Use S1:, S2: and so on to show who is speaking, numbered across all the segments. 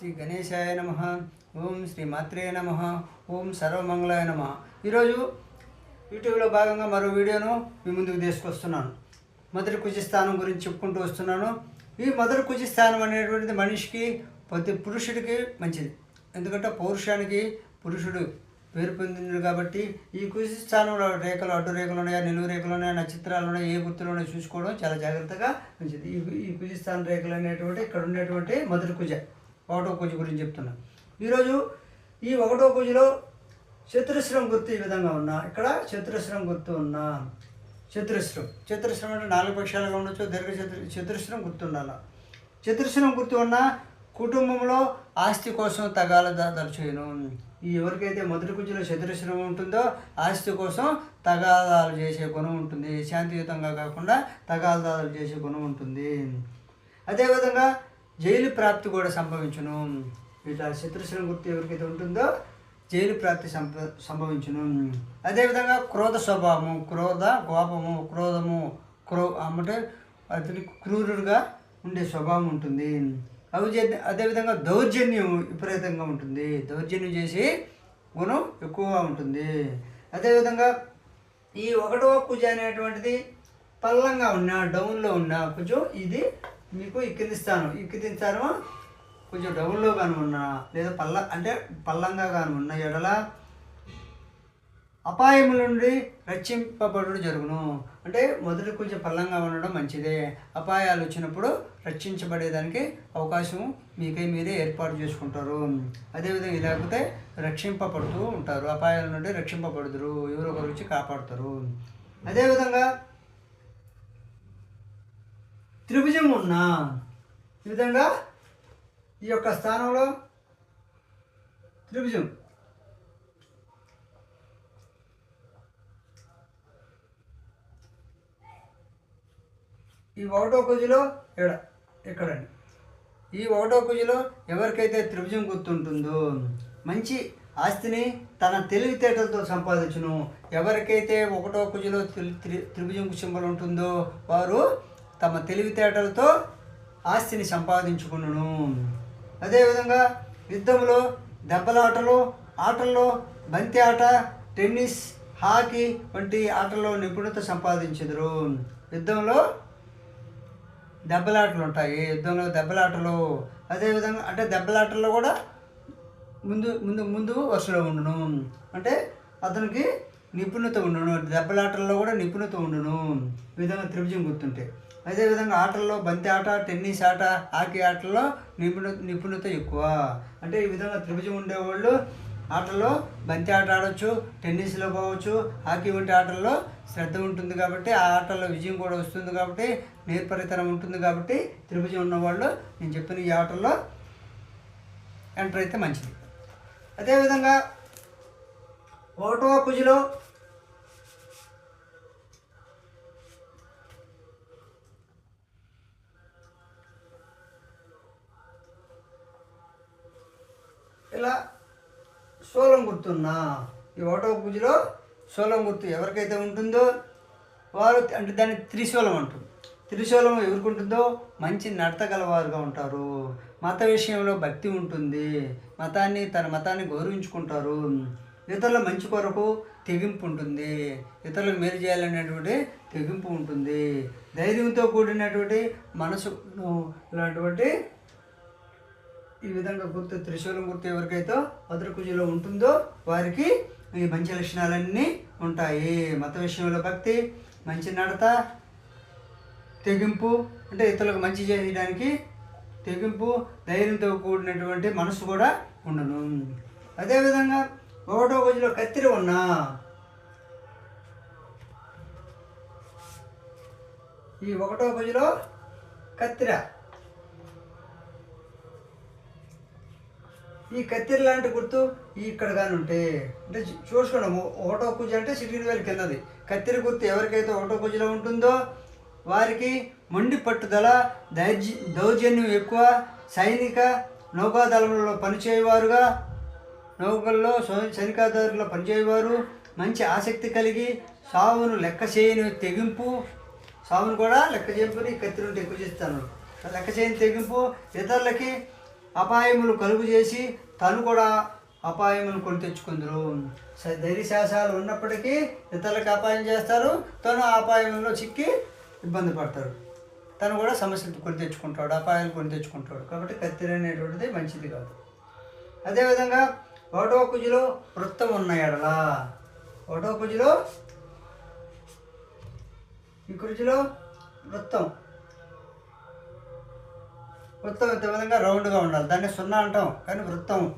S1: శ్రీ గణేశాయ నమ. ఓం శ్రీ మాత్రే నమ. ఓం సర్వమంగళాయ నమ. ఈరోజు యూట్యూబ్లో భాగంగా మరో వీడియోను మీ ముందుకు తీసుకొస్తున్నాను. మొదటి కుజిస్థానం గురించి చెప్పుకుంటూ వస్తున్నాను. ఈ మొదటి కుజిస్థానం అనేటువంటిది మనిషికి ప్రతి పురుషుడికి మంచిది. ఎందుకంటే పౌరుషానికి పురుషుడు పేరు పొందింది కాబట్టి ఈ కుజిస్థానంలో రేఖలు అడ్డు రేఖలు ఉన్నాయా నిలువు రేఖలు ఉన్నాయా నక్షత్రాలు ఉన్నాయా ఏ గుర్తులు ఉన్నాయో చూసుకోవడం చాలా జాగ్రత్తగా మంచిది. ఈ ఈ రేఖలు అనేటువంటి ఇక్కడ ఉండేటువంటి మొదటి కుజ. ఒకటో కుజ గురించి చెప్తున్నాను ఈరోజు ఈ ఒకటో కుజలో చతురస్రం గుర్తు ఈ విధంగా ఉన్నా. ఇక్కడ చతురస్రం గుర్తు ఉన్నా. చతురస్రం. చతురస్రం అంటే నాలుగు పక్షాలుగా ఉండొచ్చు దీర్ఘ చతుర చతురస్రం గుర్తు ఉండాలి? చతురస్రం గుర్తు ఉన్న కుటుంబంలో ఆస్తి కోసం తగాల చేయను ఈ ఎవరికైతే మొదటి కుజులో చతురస్రం ఉంటుందో ఆస్తి కోసం తగాదాలు చేసే గుణం ఉంటుంది. శాంతియుతంగా కాకుండా తగాదాలు చేసే గుణం ఉంటుంది. అదేవిధంగా జైలు ప్రాప్తి కూడా సంభవించును. ఇట్లా శత్రుశ్రం గుర్తు ఎవరికైతే ఉంటుందో జైలు ప్రాప్తి సంప సంభవించును. అదేవిధంగా క్రోధ స్వభావము క్రోధ కోపము క్రోధము క్రో అంటే అతని క్రూరుడుగా ఉండే స్వభావం ఉంటుంది. అవి అదేవిధంగా దౌర్జన్యం విపరీతంగా ఉంటుంది. దౌర్జన్యం చేసి గుణం ఎక్కువగా ఉంటుంది. అదేవిధంగా ఈ ఒకటో కుజ అనేటువంటిది పల్లంగా ఉన్న డౌన్లో ఉన్న కొంచెం ఇది మీకు ఇక్కిదిస్తాను కింది కొంచెం డబుల్లో కానీ ఉన్నా లేదా పల్ల అంటే పల్లంగా కానీ ఉన్న ఎడల అపాయముల నుండి రక్షింపబడు జరుగును. అంటే మొదటి కొంచెం పల్లంగా ఉండడం మంచిదే. అపాయాలు వచ్చినప్పుడు రక్షించబడేదానికి అవకాశం మీకై మీరే ఏర్పాటు చేసుకుంటారు. అదేవిధంగా ఇది లేకపోతే రక్షింపబడుతూ ఉంటారు. అపాయాల నుండి రక్షింపబడుదురు. ఎవరో వచ్చి కాపాడుతారు. అదేవిధంగా త్రిభుజం ఉన్న ఈ విధంగా ఈ యొక్క స్థానంలో త్రిభుజం. ఈ ఒకటో కుజిలో ఇక్కడ ఇక్కడండి ఈ ఒకటో కుజిలో ఎవరికైతే త్రిభుజం గుర్తుంటుందో మంచి ఆస్తిని తన తెలివితేటలతో సంపాదించును. ఎవరికైతే ఒకటో కుజిలో త్రి- త్రిభుజం సింబల్ ఉంటుందో వారు తమ తెలివితేటలతో ఆస్తిని సంపాదించుకును అదేవిధంగా యుద్ధంలో దెబ్బలాటలు ఆటల్లో బంతి ఆట టెన్నిస్ హాకీ వంటి ఆటల్లో నిపుణత సంపాదించెదరు. యుద్ధంలో దెబ్బలాటలు ఉంటాయి. యుద్ధంలో దెబ్బలాటలు అదేవిధంగా అంటే దెబ్బలాటల్లో కూడా ముందు ముందు ముందు వరుసలో ఉండును. అంటే అతనికి నిపుణత ఉండును. దెబ్బలాటల్లో కూడా నిపుణత ఉండును. ఈ విధంగా త్రిభుజం గుర్తుంటే. అదేవిధంగా ఆటల్లో బంతి ఆట టెన్నిస్ ఆట హాకీ ఆటల్లో నిపుణ నిపుణత ఎక్కువ. అంటే ఈ విధంగా త్రిభుజం ఉండేవాళ్ళు ఆటల్లో బంతి ఆట ఆడవచ్చు టెన్నిస్లో పోవచ్చు హాకీ వంటి ఆటల్లో శ్రద్ధ ఉంటుంది కాబట్టి ఆ ఆటల్లో విజయం కూడా వస్తుంది కాబట్టి నేర్పరితనం ఉంటుంది కాబట్టి త్రిభుజం ఉన్నవాళ్ళు నేను చెప్పిన ఈ ఆటల్లో ఎంటర్ అయితే మంచిది. అదేవిధంగా ఒకటో కుజిలో గుర్తున్నా ఈ ఒకటో పూజలో శూలం గుర్తు ఎవరికైతే ఉంటుందో వారు అంటే దాన్ని త్రిశూలం అంటారు. త్రిశూలం ఎవరికి ఉంటుందో మంచి నడత గలవారుగా ఉంటారు. మత విషయంలో భక్తి ఉంటుంది. మతాన్ని తన మతాన్ని గౌరవించుకుంటారు. ఇతరుల మంచి కొరకు తెగింపు ఉంటుంది. ఇతరులకు మేలు చేయాలనేటువంటి తెగింపు ఉంటుంది. ధైర్యంతో కూడినటువంటి మనసు ఇలాంటి ఈ విధంగా గుర్తు త్రిశూలం గుర్తు ఎవరికైతే భద్రకుజలో ఉంటుందో వారికి ఈ మంచి లక్షణాలన్నీ ఉంటాయి. మత విషయంలో భక్తి మంచి నడత తెగింపు అంటే ఇతరులకు మంచి చేయడానికి తెగింపు ధైర్యంతో కూడినటువంటి మనసు కూడా ఉండను అదేవిధంగా ఒకటో గదిలో కత్తిరి ఉన్నా ఈ ఒకటో గదిలో కత్తిర ఈ కత్తిరి లాంటి గుర్తు ఇక్కడ కానీ ఉంటే అంటే చూసుకోండి ఓ- ఒకటో కుజ అంటే సిటీని వేలు కిందది. కత్తిరి గుర్తు ఎవరికైతే ఒకటో కుజలో ఉంటుందో వారికి మొండి పట్టుదల దైర్జ దౌర్జన్యం ఎక్కువ సైనిక నౌకాదళంలో పనిచేయవారుగా నౌకల్లో సైనికాదారులో పనిచేయవారు మంచి ఆసక్తి కలిగి సావును లెక్క చేయని తెగింపు సావును కూడా లెక్క చేసుకుని కత్తిరుంటే ఎక్కువ చేస్తాను. లెక్క చేయని తెగింపు ఇతరులకి అపాయములు కలుగు చేసి తను కూడా అపాయములు కొని తెచ్చుకుందరు. ధైర్యశాసాలు ఉన్నప్పటికీ ఇతరులకు అపాయం చేస్తారు. తను ఆ అపాయంలో చిక్కి ఇబ్బంది పడతాడు తను కూడా సమస్యలు కొని తెచ్చుకుంటాడు అపాయాలు కొని తెచ్చుకుంటాడు. కాబట్టి కత్తిరి అనేటువంటిది మంచిది కాదు. అదేవిధంగా ఒకటో కుజిలో వృత్తం ఉన్న ఎడల ఒకటో కుజిలో ఈ కుజిలో వృత్తం. వృత్తం ఇంత విధంగా రౌండ్గా ఉండాలి. దాన్ని సున్నా అంటాం. కానీ వృత్తం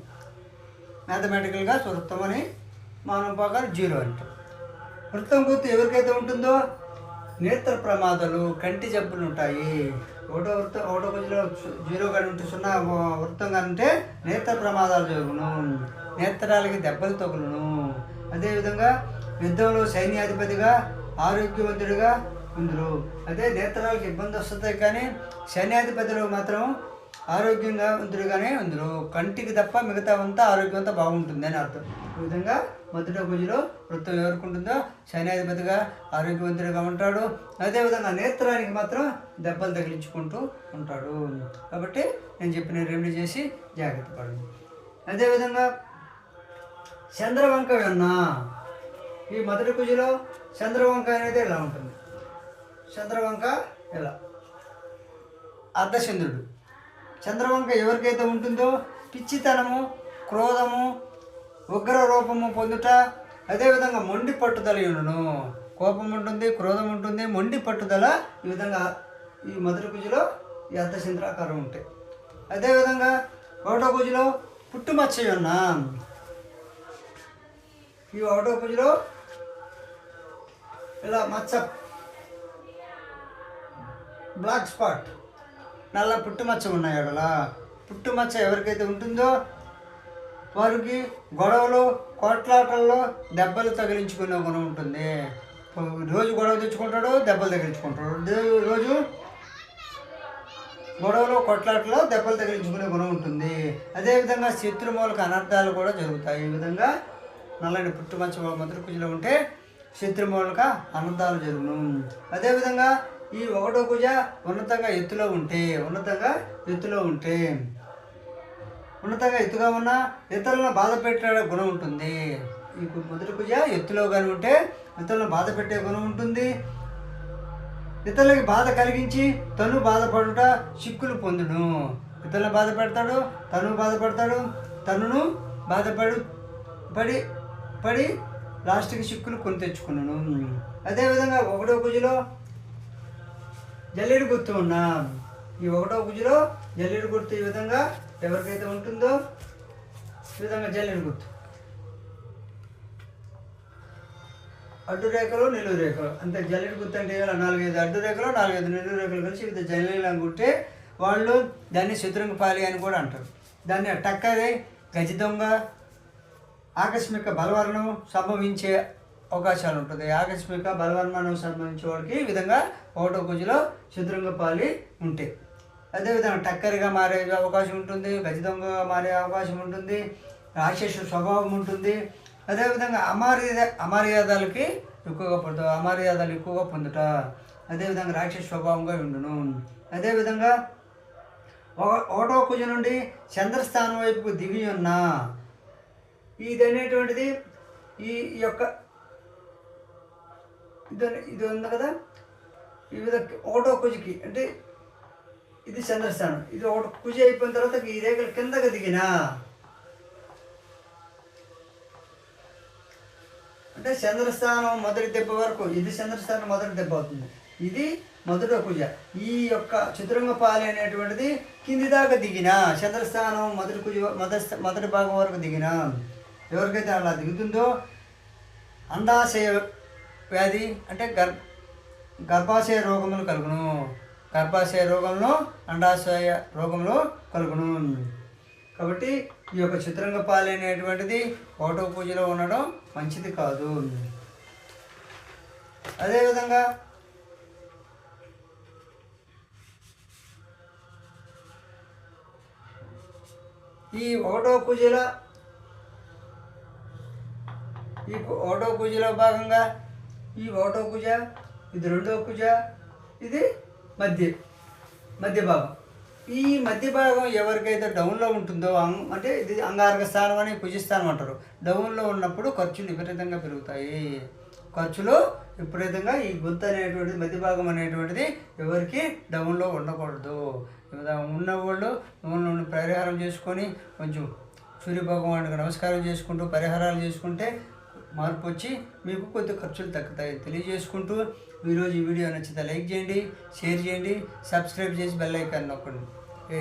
S1: మ్యాథమెటికల్గా వృత్తం అని మానవ ప్రకారం జీరో అంటాం. వృత్తం గుర్తు ఎవరికైతే ఉంటుందో? నేత్ర ప్రమాదాలు కంటి జబ్బులు ఉంటాయి. ఒకటో వృత్తం ఒకటో కుజిలో జీరో కానీ ఉంటే సున్నా వృత్తం కానీ ఉంటే నేత్ర ప్రమాదాలు జరుగును. నేత్రాలకి దెబ్బలు తగులును. అదేవిధంగా యుద్ధంలో సైన్యాధిపతిగా ఆరోగ్యవంతుడిగా ఉందరు. అదే నేత్రాలకు ఇబ్బంది వస్తుంది కానీ సైన్యాధిపతిలో మాత్రం ఆరోగ్యంగా ఉందరుగానే ఉందరు. కంటికి తప్ప మిగతా అంతా ఆరోగ్యమంతా బాగుంటుంది అని అర్థం. ఈ విధంగా మధుర గుజులో వృత్తం ఎవరుకుంటుందో సైన్యాధిపతిగా ఆరోగ్యవంతుడిగా ఉంటాడు. అదేవిధంగా నేత్రానికి మాత్రం దెబ్బలు తగిలించుకుంటూ ఉంటాడు. కాబట్టి నేను చెప్పిన రెమెడీ చేసి జాగ్రత్త పడండి. అదేవిధంగా చంద్రవంక వెన్న. ఈ మొదటి పూజలో చంద్రవంక అనేది ఇలా ఉంటుంది? చంద్రవంక ఇలా అర్ధచంద్రుడు. చంద్రవంక ఎవరికైతే ఉంటుందో పిచ్చితనము క్రోధము ఉగ్ర రూపము పొందుట అదేవిధంగా మొండి పట్టుదల ఉండును. కోపం ఉంటుంది క్రోధం ఉంటుంది మొండి పట్టుదల ఈ విధంగా ఈ మొదటి పూజలో ఈ అర్ధచంద్రాకారం ఉంటాయి. అదేవిధంగా ఒకటో గుజులో పుట్టుమచ్చ ఉన్న. ఈ ఒకటో పూజలో ఇలా మచ్చ. బ్లాక్ స్పాట్ నల్ల పుట్టుమచ్చ ఉన్నాయి అక్కడ. పుట్టుమచ్చ ఎవరికైతే ఉంటుందో వారికి గొడవలు కొట్లాటల్లో దెబ్బలు తగిలించుకునే గుణం ఉంటుంది. రోజు గొడవ తెచ్చుకుంటాడు దెబ్బలు తగిలించుకుంటాడు. రోజు గొడవలు కొట్లాటలో దెబ్బలు తగిలించుకునే గుణం ఉంటుంది. అదేవిధంగా శత్రుమూలక అనర్థాలు కూడా జరుగుతాయి. ఈ విధంగా నల్లని పుట్టుమచ్చ మొదటి కుజలో ఉంటే శత్రుమూలక అనంతాలు జరుగును. అదేవిధంగా ఈ ఒకటో కుజ ఉన్నతంగా ఎత్తులో ఉంటే ఉన్నతంగా ఎత్తులో ఉంటే ఉన్నతంగా ఎత్తుగా ఉన్న ఇతరులను బాధ పెట్టే గుణం ఉంటుంది. ఈ మొదటి కుజ ఎత్తులో కానీ ఉంటే ఇతరులను బాధ పెట్టే గుణం ఉంటుంది. ఇతరులకి బాధ కలిగించి తను బాధపడుట చిక్కులు పొందును. ఇతరులను బాధ పెడతాడు తను బాధపడతాడు తనును బాధపడు పడి పడి లాస్ట్కి చిక్కులు కొని తెచ్చుకున్నాను. అదేవిధంగా ఒకటో కుజలో జల్లెడు గుర్తు ఉన్నా. ఈ ఒకటో కుజలో జల్లెడు గుర్తు ఈ విధంగా ఎవరికైతే ఉంటుందో ఈ విధంగా జల్లెడు గుర్తు. అడ్డు రేఖలు నిలువు రేఖలు. అంతే జల్లెడు గుర్తు అంటే నాలుగైదు అడ్డు రేఖలు నాలుగైదు నిలువు రేఖలు కలిసి ఇది జల్లెలు అనుకుంటే వాళ్ళు దాన్ని శత్రుంగపాలి అని కూడా అంటారు. దాన్ని టక్కరి గజ దొంగ ఆకస్మిక బలవరణం సంభవించే అవకాశాలు ఉంటుంది. ఆకస్మిక బలవరణం సంబంధించిన వాడికి ఈ విధంగా ఒకటో గుజులో చతురంగపాలి ఉంటాయి అదేవిధంగా టక్కరిగా మారే అవకాశం ఉంటుంది గజ దొంగగా మారే అవకాశం ఉంటుంది రాక్షస స్వభావం ఉంటుంది. అదేవిధంగా అమర్యాద అమర్యాదలకి ఎక్కువగా పొందుట అమర్యాదలు ఎక్కువగా పొందుట. అదేవిధంగా రాక్షస స్వభావంగా ఉండును. అదేవిధంగా ఒక- ఒకటో కుజ నుండి చంద్రస్థానం వైపుకు దిగి ఉన్న ఇది అనేటువంటిది ఈ యొక్క ఇది ఇది ఉంది కదా వివిధ ఒకటో కుజికి. అంటే ఇది చంద్రస్థానం. ఇది ఒకటి కుజి అయిపోయిన తర్వాత ఈ రేఖలు కిందకి దిగిన అంటే చంద్రస్థానం మొదటి దెబ్బ వరకు ఇది చంద్రస్థానం మొదటి దెబ్బ అవుతుంది. ఇది మొదట కుజ. ఈ యొక్క చతురంగపాలి అనేటువంటిది కింది దాకా దిగిన చంద్రస్థానం మొదటి కుజ మొదటి మొదటి భాగం వరకు దిగిన ఎవరికైతే అలా దిగుతుందో అండాశయ వ్యాధి అంటే గర్ గర్భాశయ రోగములు కలుగును. గర్భాశయ రోగంలో అండాశయ రోగంలో కలుగును. కాబట్టి ఈ యొక్క చిత్రంగ పాలైనటువంటిది ఓటో పూజలో ఉండడం మంచిది కాదు. అదేవిధంగా ఈ ఒకటో పూజల ఈ ఒకటో పూజలో భాగంగా ఈ ఒకటో పూజ ఇది రెండో పూజ ఇది మధ్య మధ్య భాగం. ఈ మధ్య భాగం ఎవరికైతే డౌన్లో ఉంటుందో అంటే ఇది అంగారక స్థానం అని కుజిస్థానం అంటారు. డౌన్లో ఉన్నప్పుడు ఖర్చులు విపరీతంగా పెరుగుతాయి. ఖర్చులు విపరీతంగా ఈ గుంత అనేటువంటిది మధ్య భాగం అనేటువంటిది ఎవరికి డౌన్లో ఉండకూడదు. ఇలా ఉన్న వాళ్ళు ఉన్న పరిహారం చేసుకొని కొంచెం సూర్యభగవానికి నమస్కారం చేసుకుంటూ పరిహారాలు చేసుకుంటే మార్పు వచ్చి మీకు కొద్ది ఖర్చులు తగ్గుతాయి. తెలియజేసుకుంటూ ఈరోజు ఈ వీడియో నచ్చితే లైక్ చేయండి షేర్ చేయండి సబ్స్క్రైబ్ చేసి బెల్ ఐకాన్ నొక్కండి. ఏ